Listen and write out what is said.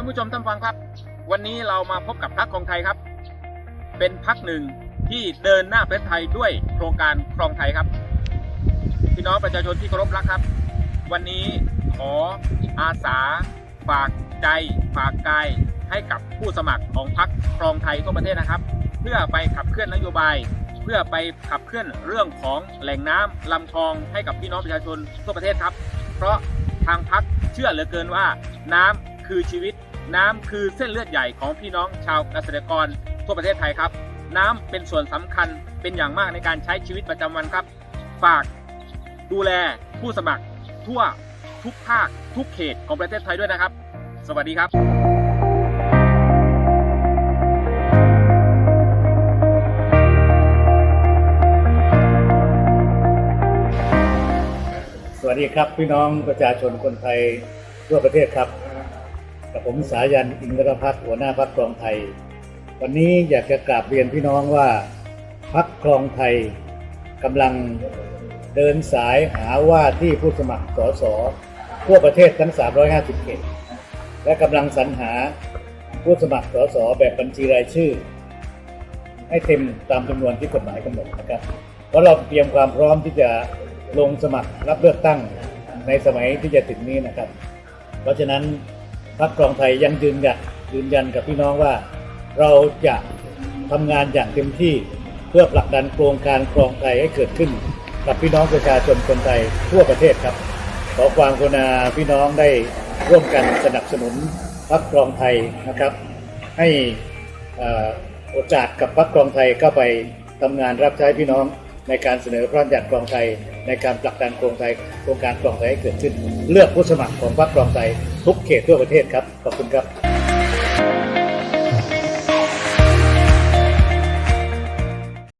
านผู้ชมท่านฟังครับ วันนี้เรามาพบกับพรรคครองไทยครับ เป็นพรรคหนึ่งที่เดินหน้าประเทศไทยด้วยโครงการครองไทยครับ พี่น้องประชาชนที่เคารพรักครับ วันนี้ขออาสาฝากใจฝากกายให้กับผู้สมัครของพรรคครองไทยทั่วประเทศนะครับ เพื่อไปขับเคลื่อนนโยบาย เพื่อไปขับเคลื่อนเรื่องของแหล่งน้ำลำคลองให้กับพี่น้องประชาชนทั่วประเทศครับ เพราะทางพรรคเชื่อเหลือเกินว่าน้ำคือชีวิต น้ำคือเส้นเลือดใหญ่ของพี่น้องชาวเกษตรกรทั่วประเทศไทยครับ น้ำเป็นส่วนสำคัญเป็นอย่างมากในการใช้ชีวิตประจำวันครับ ฝากดูแลผู้สมัครทั่วทุกภาคทุกเขตของประเทศไทยด้วยนะครับ สวัสดีครับสวัสดีครับ พี่น้องประชาชนคนไทยทั่วประเทศครับ กับผมสายันอินทรพัฒน์หัวหน้าพักครองไทย วันนี้อยากจะกราบเรียนพี่น้องว่าพักครองไทยกำลังเดินสายหาว่าที่ผู้สมัครสสทั่วประเทศทั้ง 350 เขต และกำลังสรรหาผู้สมัครสสแบบบัญชีรายชื่อ ให้เต็มตามจำนวนที่กฎหมายกำหนดนะครับ เพราะเราเตรียมความพร้อมที่จะลงสมัครรับเลือกตั้งในสมัยที่จะถึงนี้นะครับ เพราะฉะนั้น พรรคครองไทยยังยืนยันยืนยันกับพี่น้องว่า เราจะทำงานอย่างเต็มที่เพื่อผลักดันโครงการครองไทยให้เกิดขึ้น กับพี่น้องประชาชนคนไทยทั่วประเทศครับ ขอความกรุณาพี่น้องได้ร่วมกันสนับสนุนพรรคครองไทยนะครับ ให้อ่อโอกาสกับพรรคครองไทยเข้าไปทำงานรับใช้พี่น้องในการเสนอพระราชบัญญัติครองไทย ในการผลักดันโครงไทยโครงการครองไทยให้เกิดขึ้น เลือกผู้สมัครของพรรคครองไทย ทุกเขตทั่วประเทศครับ ขอบคุณครับ